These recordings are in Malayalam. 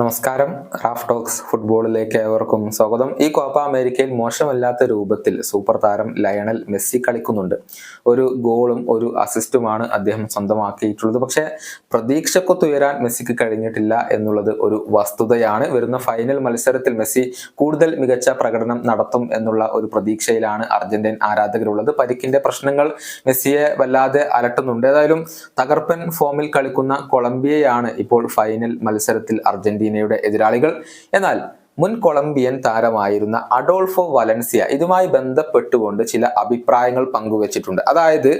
നമസ്കാരം. റാഫ് ടോക്സ് ഫുട്ബോളിലേക്ക് ഏവർക്കും സ്വാഗതം. ഈ കോപ്പ അമേരിക്കയിൽ മോശമല്ലാത്ത രൂപത്തിൽ സൂപ്പർ താരം ലയണൽ മെസ്സി കളിക്കുന്നുണ്ട്. ഒരു ഗോളും ഒരു അസിസ്റ്റുമാണ് അദ്ദേഹം സ്വന്തമാക്കിയിട്ടുള്ളത്. പക്ഷേ പ്രതീക്ഷക്കൊത്തുയരാൻ മെസ്സിക്ക് കഴിഞ്ഞിട്ടില്ല എന്നുള്ളത് ഒരു വസ്തുതയാണ്. വരുന്ന ഫൈനൽ മത്സരത്തിൽ മെസ്സി കൂടുതൽ മികച്ച പ്രകടനം നടത്തും എന്നുള്ള ഒരു പ്രതീക്ഷയിലാണ് അർജന്റീൻ ആരാധകരുള്ളത്. പരിക്കിന്റെ പ്രശ്നങ്ങൾ മെസ്സിയെ വല്ലാതെ അലട്ടുന്നുണ്ട്. ഏതായാലും തകർപ്പൻ ഫോമിൽ കളിക്കുന്ന കൊളംബിയയാണ് ഇപ്പോൾ ഫൈനൽ മത്സരത്തിൽ അർജന്റീനയുടെ എതിരാളികൾ. എന്നാൽ മുൻ കൊളംബിയൻ താരമായിരുന്ന അഡോൾഫോ വലൻസിയ ഇതുമായി ബന്ധപ്പെട്ടുകൊണ്ട് ചില അഭിപ്രായങ്ങൾ പങ്കുവച്ചിട്ടുണ്ട്. അതായത്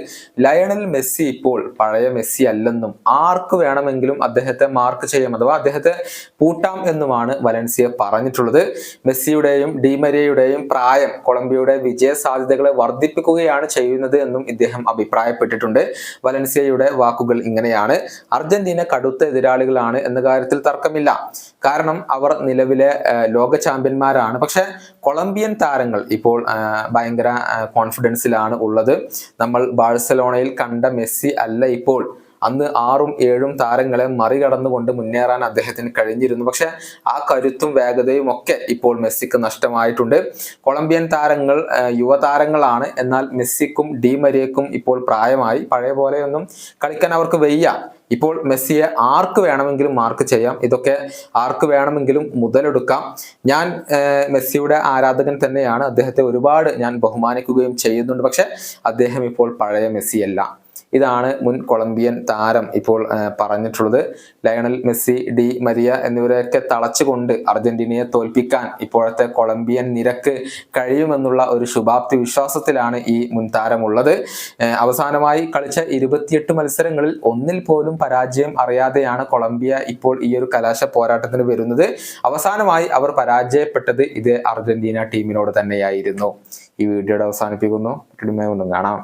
ലയണൽ മെസ്സി ഇപ്പോൾ പഴയ മെസ്സി അല്ലെന്നും ആർക്ക് വേണമെങ്കിലും അദ്ദേഹത്തെ മാർക്ക് ചെയ്യാം അഥവാ അദ്ദേഹത്തെ പൂട്ടാം എന്നുമാണ് വലൻസിയ പറഞ്ഞിട്ടുള്ളത്. മെസ്സിയുടെയും ഡിമരിയയുടെയും പ്രായം കൊളംബിയയുടെ വിജയ സാധ്യതകളെ വർദ്ധിപ്പിക്കുകയാണ് ചെയ്യുന്നത് എന്നും ഇദ്ദേഹം അഭിപ്രായപ്പെട്ടിട്ടുണ്ട്. വലൻസിയയുടെ വാക്കുകൾ ഇങ്ങനെയാണ്. അർജന്റീന കടുത്ത എതിരാളികളാണ് എന്ന കാര്യത്തിൽ തർക്കമില്ല. കാരണം അവർ നിലവിലെ ലോക ചാമ്പ്യന്മാരാണ്. പക്ഷെ കൊളംബിയൻ താരങ്ങൾ ഇപ്പോൾ ഭയങ്കര കോൺഫിഡൻസിലാണ് ഉള്ളത്. നമ്മൾ ബാഴ്സലോണയിൽ കണ്ട മെസ്സി അല്ല ഇപ്പോൾ അന്ന് ആറും ഏഴും താരങ്ങളെ മറികടന്നുകൊണ്ട് മുന്നേറാൻ അദ്ദേഹത്തിന് കഴിഞ്ഞിരുന്നു. പക്ഷെ ആ കരുത്തും വേഗതയും ഒക്കെ ഇപ്പോൾ മെസ്സിക്ക് നഷ്ടമായിട്ടുണ്ട്. കൊളംബിയൻ താരങ്ങൾ യുവതാരങ്ങളാണ്. എന്നാൽ മെസ്സിക്കും ഡി മരിയക്കും ഇപ്പോൾ പ്രായമായി. പഴയ പോലെയൊന്നും കളിക്കാൻ അവർക്ക് വയ്യ. ഇപ്പോൾ മെസ്സിയെ ആർക്ക് വേണമെങ്കിലും മാർക്ക് ചെയ്യാം. ഇതൊക്കെ ആർക്ക് വേണമെങ്കിലും മുതലെടുക്കാം. ഞാൻ മെസ്സിയുടെ ആരാധകൻ തന്നെയാണ്. അദ്ദേഹത്തെ ഒരുപാട് ഞാൻ ബഹുമാനിക്കുകയും ചെയ്യുന്നുണ്ട്. പക്ഷെ അദ്ദേഹം ഇപ്പോൾ പഴയ മെസ്സിയല്ല. ഇതാണ് മുൻ കൊളംബിയൻ താരം ഇപ്പോൾ പറഞ്ഞിട്ടുള്ളത്. ലയണൽ മെസ്സി ഡി മരിയ എന്നിവരെയൊക്കെ തളച്ചുകൊണ്ട് അർജന്റീനയെ തോൽപ്പിക്കാൻ ഇപ്പോഴത്തെ കൊളംബിയൻ നിരക്ക് കഴിയുമെന്നുള്ള ഒരു ശുഭാപ്തി വിശ്വാസത്തിലാണ് ഈ മുൻ താരമുള്ളത്. അവസാനമായി കളിച്ച ഇരുപത്തിയെട്ട് മത്സരങ്ങളിൽ ഒന്നിൽ പോലും പരാജയം അറിയാതെയാണ് കൊളംബിയ ഇപ്പോൾ ഈ ഒരു കലാശ പോരാട്ടത്തിന് വരുന്നത്. അവസാനമായി അവർ പരാജയപ്പെട്ടത് ഇത് അർജന്റീന ടീമിനോട് തന്നെയായിരുന്നു. ഈ വീഡിയോയുടെ അവസാനിപ്പിക്കുന്നു. കാണാം.